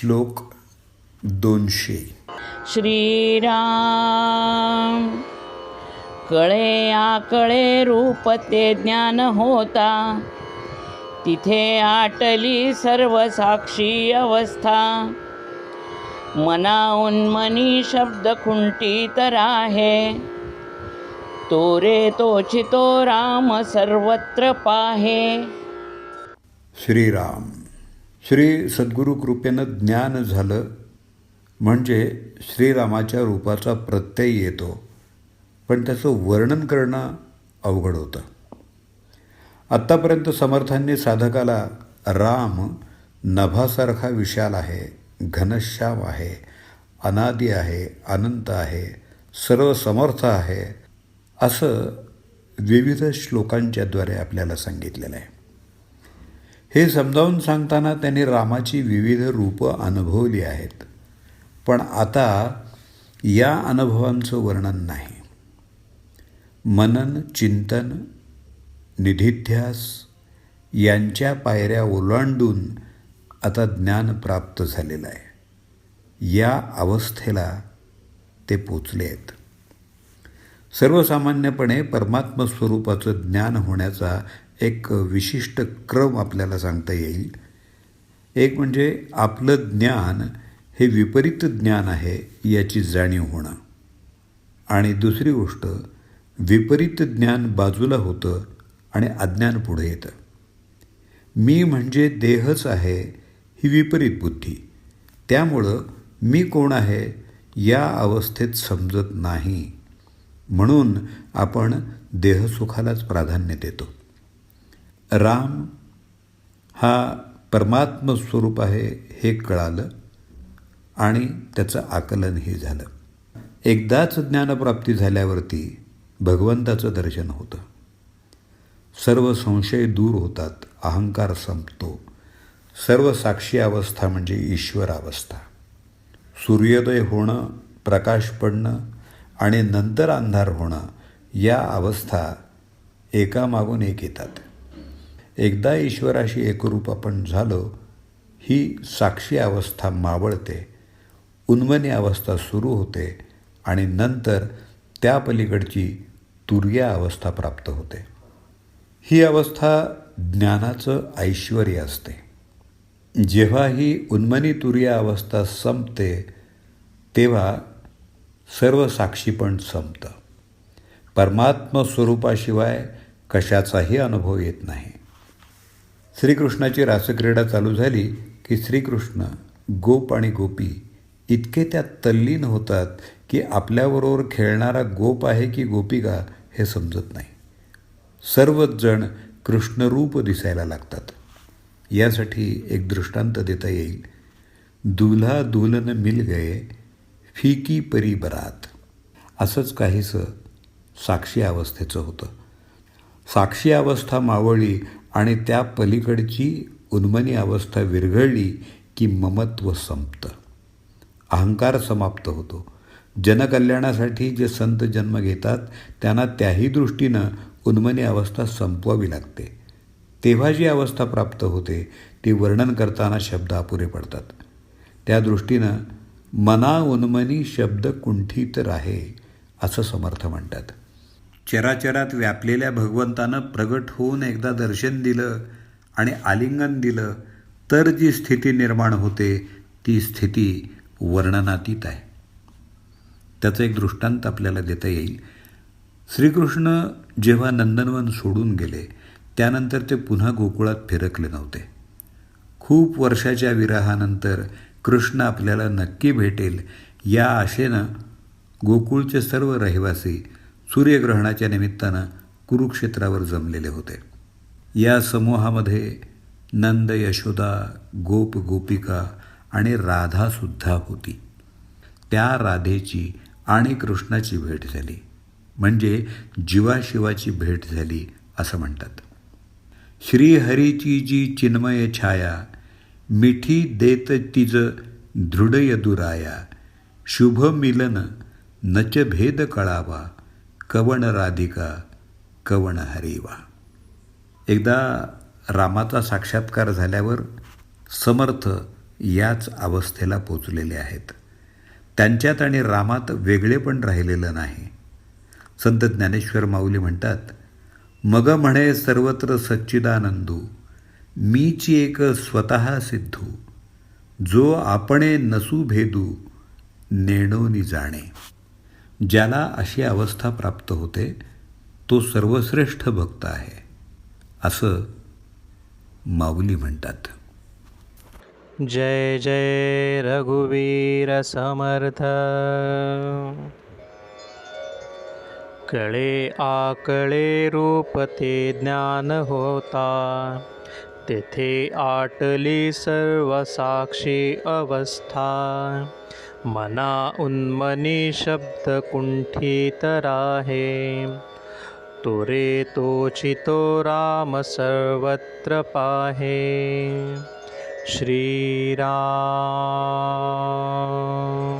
श्लोक दोनशे. श्रीराम कळे आकळे रूप ते ज्ञान होता. तिथे आटली सर्व साक्षी अवस्था. मनाऊन मनी शब्द खुंटीत राहे. तो रे तोची तो राम सर्वत्र पाहे. श्रीराम. श्री सद्गुरू कृपेनं ज्ञान झालं म्हणजे श्रीरामाच्या रूपाचा प्रत्यय येतो. पण त्याचं वर्णन करणं अवघड होतं. आत्तापर्यंत समर्थांनी साधकाला राम नभासारखा विशाल आहे घनश्याम आहे अनादी आहे अनंत आहे सर्व समर्थ आहे असं विविध श्लोकांच्याद्वारे आपल्याला सांगितलेलं आहे. हे समजावून सांगताना त्यांनी रामाची विविध रूपं अनुभवली आहेत. पण आता या अनुभवांचं वर्णन नाही. मनन चिंतन निधिध्यास यांच्या पायऱ्या ओलांडून आता ज्ञान प्राप्त झालेलं आहे. या अवस्थेला ते पोचले आहेत. सर्वसामान्यपणे परमात्मस्वरूपाचं ज्ञान होण्याचा एक विशिष्ट क्रम आपल्याला सांगता येईल. एक म्हणजे आपलं ज्ञान हे विपरीत ज्ञान आहे याची जाणीव होणं. आणि दुसरी गोष्ट विपरीत ज्ञान बाजूला होतं आणि अज्ञान पुढे येतं. मी म्हणजे देहच आहे ही विपरीत बुद्धी. त्यामुळं मी कोण आहे या अवस्थेत समजत नाही. म्हणून आपण देहसुखालाच प्राधान्य देतो. राम हा परमात्म स्वरूप आहे हे कळालं आणि त्याचं आकलनही झालं. एकदाच ज्ञानप्राप्ती झाल्यावरती भगवंताचं दर्शन होतं. सर्व संशय दूर होतात अहंकार संपतो. सर्व साक्षी अवस्था म्हणजे ईश्वर अवस्था. सूर्योदय होणं प्रकाश पडणं आणि नंतर अंधार होणं या अवस्था एकामागून एक येतात. एकदा ईश्वराशी एकरूप आपण झालो ही साक्षी अवस्था मावळते उन्मनी अवस्था सुरू होते आणि नंतर त्या पलीकडची तुर्या अवस्था प्राप्त होते. ही अवस्था ज्ञानाचं ऐश्वर असते. जेव्हा ही उन्मनी तुर्या अवस्था संपते तेव्हा सर्व साक्षीपण संपतं. परमात्म स्वरूपाशिवाय कशाचाही अनुभव येत नाही. श्रीकृष्णाची रासक्रीडा चालू झाली की श्रीकृष्ण गोप आणि गोपी इतके त्यात तल्लीन होतात की आपल्याबरोबर खेळणारा गोप आहे की गोपिका हे समजत नाही. सर्वच जण कृष्णरूप दिसायला लागतात. यासाठी एक दृष्टांत देता येईल. दुल्हा दुल्हन मिल गये फिकी परी बरात. असंच काहीसं साक्षी अवस्थेचं होतं. साक्षी अवस्था मावळी आणि त्या पलीकडची उन्मनी अवस्था विरघळली की ममत्व संपतं. अहंकार समाप्त होतो. जनकल्याणासाठी जे संत जन्म घेतात त्यांना त्याही दृष्टीनं उन्मनी अवस्था संपवावी लागते. तेव्हा जी अवस्था प्राप्त होते ती वर्णन करताना शब्द अपुरे पडतात. त्या दृष्टीनं मना उन्मनी शब्द कुंठित राहे असं समर्थ म्हणतात. चराचरात व्यापलेल्या भगवंतानं प्रगट होऊन एकदा दर्शन दिलं आणि आलिंगन दिलं तर जी स्थिती निर्माण होते ती स्थिती वर्णनातीत आहे. त्याचं एक दृष्टांत आपल्याला देता येईल. श्रीकृष्ण जेव्हा नंदनवन सोडून गेले त्यानंतर ते पुन्हा गोकुळात फिरकले नव्हते. खूप वर्षाच्या विरहानंतर कृष्ण आपल्याला नक्की भेटेल या आशेनं गोकुळचे सर्व रहिवासी सूर्यग्रहणाच्या निमित्तानं कुरुक्षेत्रावर जमलेले होते. या समूहामध्ये नंद यशोदा गोप गोपिका आणि राधासुद्धा होती. त्या राधेची आणि कृष्णाची भेट झाली. म्हणजे जीवाशिवाची भेट झाली असं म्हणतात. श्रीहरीची जी चिन्मय छाया मिठी देत तिज दृढयदुराया शुभ मिलन नच भेद कळावा कवण राधिका कवण हरिवा. एकदा रामाचा साक्षात्कार झाल्यावर समर्थ याच अवस्थेला पोचलेले आहेत. त्यांच्यात आणि रामात वेगळे पण राहिलेलं नाही. संत ज्ञानेश्वर माऊली म्हणतात मग म्हणे सर्वत्र सच्चिदानंदू मीची एक स्वतः सिद्धू जो आपणे नसू भेदू नेणोनी जाणे. ज्याला अशी अवस्था प्राप्त होते तो सर्वश्रेष्ठ भक्त आहे असं माऊली म्हणतात. जय जय रघुवीर समर्थ. कळे आकळे रूप ते ज्ञान होता. तेथे आटली सर्व साक्षी अवस्था। मना उन्मनी शब्द कुंठित राहे तोरे तोचितो राम सर्वत्र पाहे। श्रीराम